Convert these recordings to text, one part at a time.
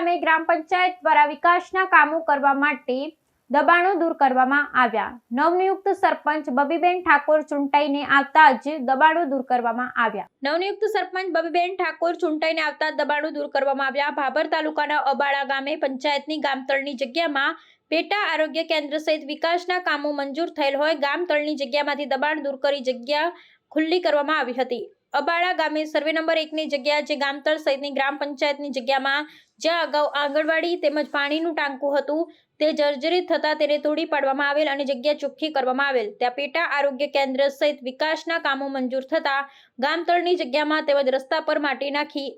ગામે ગ્રામ પંચાયત દ્વારા વિકાસના કામો કરવા માટે દબાણો દૂર કરવામાં આવ્યા. નવનિયુક્ત સરપંચ બબીબેન ઠાકોર ચૂંટાઈને આવતા જ દબાણો દૂર કરવામાં આવ્યા. નવનિયુક્ત સરપંચ બબીબેન ઠાકોર ચૂંટાઈને આવતા દબાણો દૂર કરવામાં આવ્યા. ભાભર તાલુકાના અબાળા ગામે પંચાયતની ગામતળની જગ્યામાં પેટા આરોગ્ય કેન્દ્ર સહિત વિકાસના કામો મંજૂર થયેલ હોય. ગામતળની જગ્યામાંથી દબાણ દૂર કરી જગ્યા ખુલ્લી કરવામાં આવી હતી. અબાળા ગામે સર્વે નંબર એકની જગ્યા જે ગામતળ સહિતની ગ્રામ પંચાયતની જગ્યામાં જ્યાં અગાઉ આંગણવાડી તેમજ પાણીનું ટાંકું હતું, તે જર્જરિત થતાં તેને તોડી પાડવામાં આવેલ અને જગ્યા ચોખ્ખી કરવામાં આવેલ. ત્યાં પેટા આરોગ્ય કેન્દ્ર સહિત વિકાસના કામો મંજૂર થતાં ગામતળની જગ્યામાં તેમજ રસ્તા પર માટી નાખી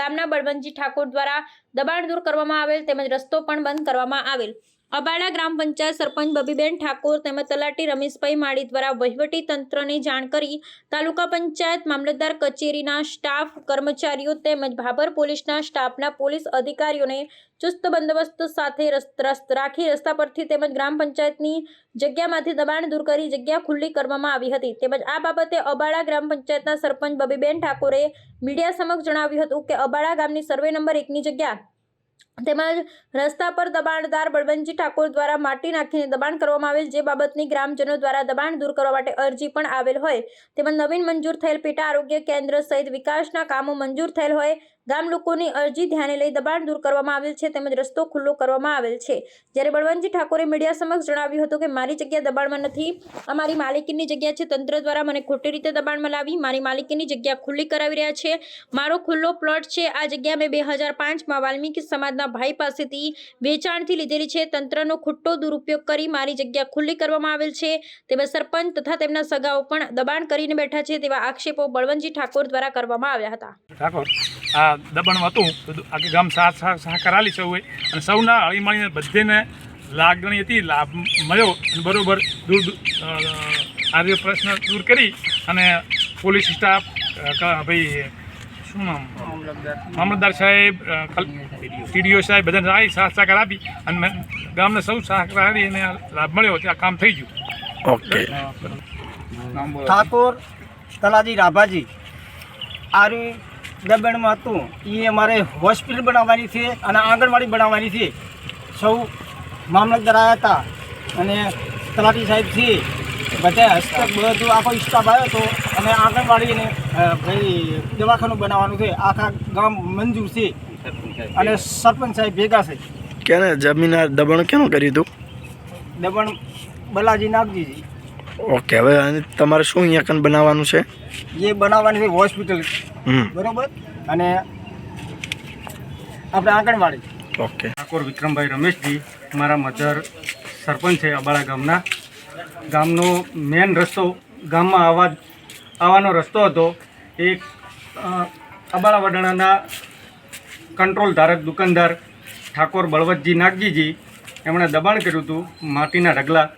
ગામના બળવંતજી ઠાકોર દ્વારા દબાણ દૂર કરવામાં આવેલ તેમજ રસ્તો પણ બંધ કરવામાં આવેલ. અબાડા ગ્રામ પંચાયત સરપંચ બબીબેન ઠાકોર તેમજ તલાટી રમેશભાઈ માળી દ્વારા વહીવટી તંત્રને જાણ કરી તાલુકા પંચાયત મામલતદાર કચેરીના સ્ટાફ, કર્મચારીઓ તેમજ ભાભર પોલીસના સ્ટાફના પોલીસ અધિકારીઓને ચુસ્ત બંદોબસ્ત સાથે રાખી રસ્તા પરથી તેમજ ગ્રામ પંચાયતની જગ્યામાંથી દબાણ દૂર કરી જગ્યા ખુલ્લી કરવામાં આવી હતી. તેમજ આ બાબતે અબાળા ગ્રામ પંચાયતના સરપંચ બબીબેન ઠાકોરે મીડિયા સમક્ષ જણાવ્યું હતું કે અબાડા ગામની સર્વે નંબર એકની જગ્યા તેમજ રસ્તા પર દબાણદાર બળવંતજી ઠાકોર દ્વારા માટી નાખીને દબાણ કરવામાં આવેલ જે બાબતની ગ્રામજનો દ્વારા દબાણ દૂર કરવા માટે અરજી પણ આવેલ હોય. તેમજ નવીન મંજૂર થયેલ પેટા આરોગ્ય કેન્દ્ર સહિત વિકાસના કામો મંજૂર થયેલ હોય ગામ લોકોની અરજી ધ્યાને લઈ દબાણ દૂર કરવામાં આવેલ છે તેમજ રસ્તો ખુલ્લો કરવામાં આવેલ છે. જ્યારે બળવંતજી ઠાકોરે મીડિયા સમક્ષ જણાવ્યું હતું કે, મારી જગ્યા દબાણમાં નથી, અમારી માલિકીની જગ્યા છે, તંત્ર દ્વારા મને ખોટી રીતે દબાણમાં લાવી, મારી માલિકીની જગ્યા ખુલ્લી કરાવી રહ્યા છે. મારો ખુલ્લો પ્લોટ છે. આ જગ્યા મેં બે હજાર પાંચમાં વાલ્મીકી સમાજના ભાઈ પાસેથી વેચાણથી લીધેલી છે. તંત્રનો ખોટો દુરુપયોગ કરી મારી જગ્યા ખુલ્લી કરવામાં આવેલ છે. તેમજ સરપંચ તથા તેમના સગાઓ પણ દબાણ કરીને બેઠા છે તેવા આક્ષેપો બળવંતજી ઠાકોર દ્વારા કરવામાં આવ્યા હતા. આ દબાણમાં હતું તો આખી ગામ સાથ સહ- સહકાર આલી સૌએ. અને સૌના હળી મળીને બધેને લાગણી હતી લાભ મળ્યો. અને બરોબર દૂર દૂર, અ, પ્રશ્ન દૂર કરી અને પોલીસ સ્ટાફ ભાઈ શું નામ? મામલતદાર. સાહેબ ટીડીઓ સાહેબ બધાને આવી સાથ સહકાર આપી અને ગામને સૌ સહકાર આવી અને લાભ મળ્યો. ત્યાં કામ થઈ ગયું. ઓકે. ઠાકોર તલાજી રાભાજી. આરી દબણમાં હતું. એ અમારે હોસ્પિટલ બનાવવાની છે અને આંગણવાડી બનાવવાની છે. સૌ મામલતદાર આવ્યા હતા. અને તલાટી સાહેબ છે. બધા હસ્તક બધું આખો સ્ટાફ આવ્યો હતો. અને આંગણવાડીને ભાઈ દવાખાનું બનાવવાનું છે. આખા ગામ મંજૂર છે. અને સરપંચ સાહેબ ભેગા છે. ક્યારે જમીન દબાણ કેનું કર્યું હતું? દબણ બલાજી નાગજીજી. ઓકે હવે તમારે શું અહીંયા કન બનાવવાનું છે? એ બનાવવાની છે હોસ્પિટલ. બરોબર? અને આપણે આંગણવાડી. ઓકે. ઠાકોર વિક્રમભાઈ રમેશજી મારા મધર સરપંચ છે અબાળા ગામના. ગામનો મેન રસ્તો ગામમાં આવવા આવવાનો રસ્તો હતો. એ અ, અબાળા વડાણાના કંટ્રોલ ધારક દુકાનદાર ઠાકોર બળવતજી નાગજીજી એમણે દબાણ કર્યું હતું માટીના ઢગલા.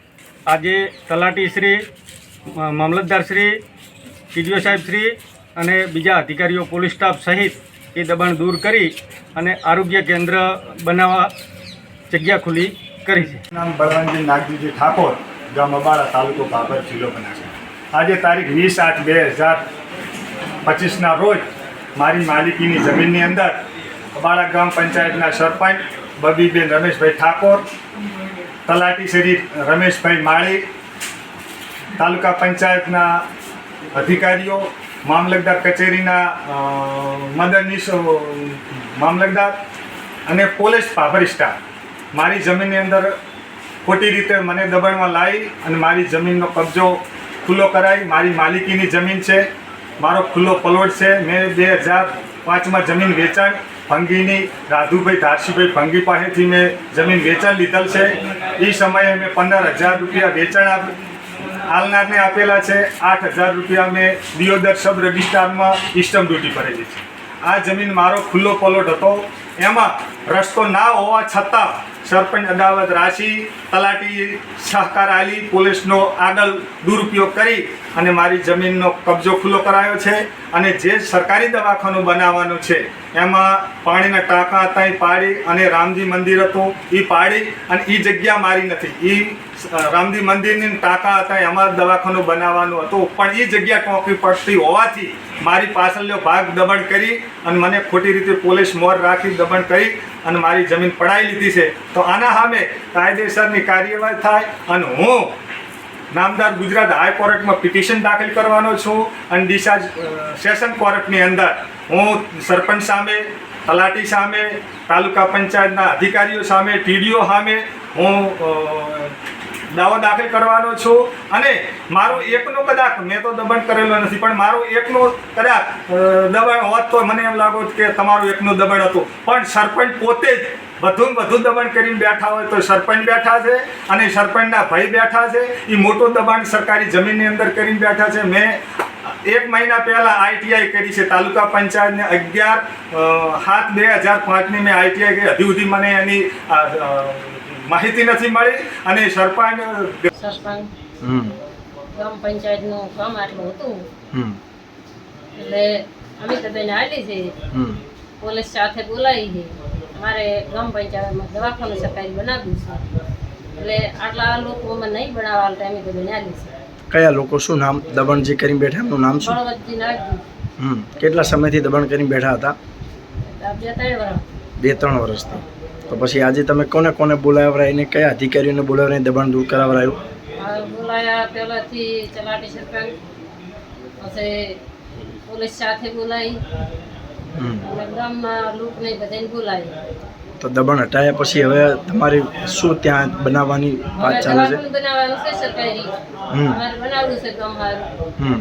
આજે તલાટી શ્રી મામલતદાર શ્રી ટીડીઓ સાહેબ શ્રી અને બીજા અધિકારીઓ, પોલીસ સ્ટાફ સહિત એ દબાણ દૂર કરી અને આરોગ્ય કેન્દ્ર બનાવવા જગ્યા ખુલ્લી કરી છે. નામ બળવંતજી નાગજીજી ઠાકોર, ગામ અબાળા તાલુકો ભાભર જિલ્લો બનાસકાંઠા. આજે તારીખ વીસ આઠ બે હજાર પચીસના રોજ મારી માલિકીની જમીનની અંદર અબાળા ગ્રામ પંચાયતના સરપંચ બબીબેન રમેશભાઈ ઠાકોર, તલાટી શ્રી રમેશભાઈ માળી, તાલુકા પંચાયતના અધિકારીઓ, મામલતદાર કચેરીના મદદનીશ મામલતદાર અને પોલીસ ભાભર સ્ટાફ મારી જમીનની અંદર ખોટી રીતે મને દબાણમાં લાવી અને મારી જમીનનો કબજો ખુલ્લો કરાવી. મારી માલિકીની જમીન છે, મારો ખુલ્લો પ્લોટ છે. મેં બે હજાર પાંચમાં જમીન વેચાણ ભંગીની, રાધુભાઈ, ધારસીભાઈ ભંગી પાસેથી મેં જમીન વેચાણ લીધેલ છે. એ સમયે મેં પંદર હજાર રૂપિયા વેચાણ આપ હાલનારને આપેલા છે આઠ હજાર રૂપિયા મેં દિયોદર સબ રજિસ્ટ્રારમાં ઇસ્ટમ ડ્યુટી ભરેલી છે. આ જમીન મારો ખુલ્લો પલોટ હતો. એમાં રસ્તો ના હોવા છતાં સરપંચ અદાવત રાશી, તલાટી સહકાર આલી, પોલીસનો આગળ દુરુપયોગ કરી અને મારી જમીનનો કબજો ખુલ્લો કરાયો છે અને જે સરકારી દવાખાનું બનાવવાનું છે, એમાં પાણીના ટાંકા હતા એ પાડી અને રામજી મંદિર હતું એ પાડી અને એ જગ્યા મારી નથી. એ રામજી મંદિરની ટાંકા હતા એમાં દવાખાનું બનાવવાનું હતું, પણ એ જગ્યા ટોંકી પડતી હોવાથી મારી પાછળનો ભાગ દબણ કરી અને મને ખોટી રીતે પોલીસ મોર રાખી દબણ કરી અને મારી જમીન પડાવી લીધી છે. તો આના સામે કાયદેસરની કાર્યવાહી થાય અને હું નામદાર ગુજરાત હાઈકોર્ટમાં પિટિશન દાખલ કરવાનો છું અને ડિસ્ચાર્જ સેશન કોર્ટની અંદર હું સરપંચ સામે, તલાટી સામે, તાલુકા પંચાયતના અધિકારીઓ સામે, ટીડીઓ સામે હું દાવો દાખલ કરવાનો છું અને મારું એકનો કદાચ, મેં તો દબાણ કરેલો નથી, પણ મારું એકનું કદાચ દબાણ હોત તો મને એમ લાગો કે તમારું એકનું દબાણ હતું. પણ સરપંચ પોતે જ વધુ વધુ દબાણ કરીને બેઠા હોય તો સરપંચ બેઠા છે અને સરપંચના ભાઈ બેઠા છે. એ મોટું દબાણ સરકારી જમીનની અંદર કરીને બેઠા છે. મેં એક મહિના પહેલાં આઈટીઆઈ કરી છે. તાલુકા પંચાયતને અગિયાર સાત બે હજાર પાંચની મેં આઈટીઆઈ કરી. હજી સુધી મને એની માહિતી નથી મળી અને સરપંચ સરપંચ. હમ. ગ્રામ પંચાયતનું કામ આટલું હતું. હમ. એટલે અમિતાબેન આવેલી છે. પોલીસ સાથે બોલાવી છે. અમારે ગ્રામ પંચાયતમાં દવાખાનું સરકારી બનાવ્યું છે. એટલે આટલા લોકો અમે નહીં બનાવવા માટે અમિતાબેન આવેલી છે. કયા લોકો? શું નામ? દબણ જે કરીને બેઠા? એમનું નામ શું? હમ. કેટલા સમયથી દબણ કરીને બેઠા હતા? આ બે ત્રણ વર્ષ બે ત્રણ વર્ષથી. તો પછી આજે તમે કોને કોને બોલાવરાય ને કયા અધિકારીઓને બોલાવરાય દબાણ દૂર કરાવરાયું બોલાયા પહેલાંથી ચલાટી સરકાર. પછી પોલીસ સાથે બોલાવી ગામના લોકોને બધાને બોલાવી. તો દબાણ હટાયા પછી હવે તમારી શું ત્યાં બનાવવાની વાત ચાલે છે? બનાવવાનું છે સરકારી. હમ. બનાવવું છે ગામ હમ.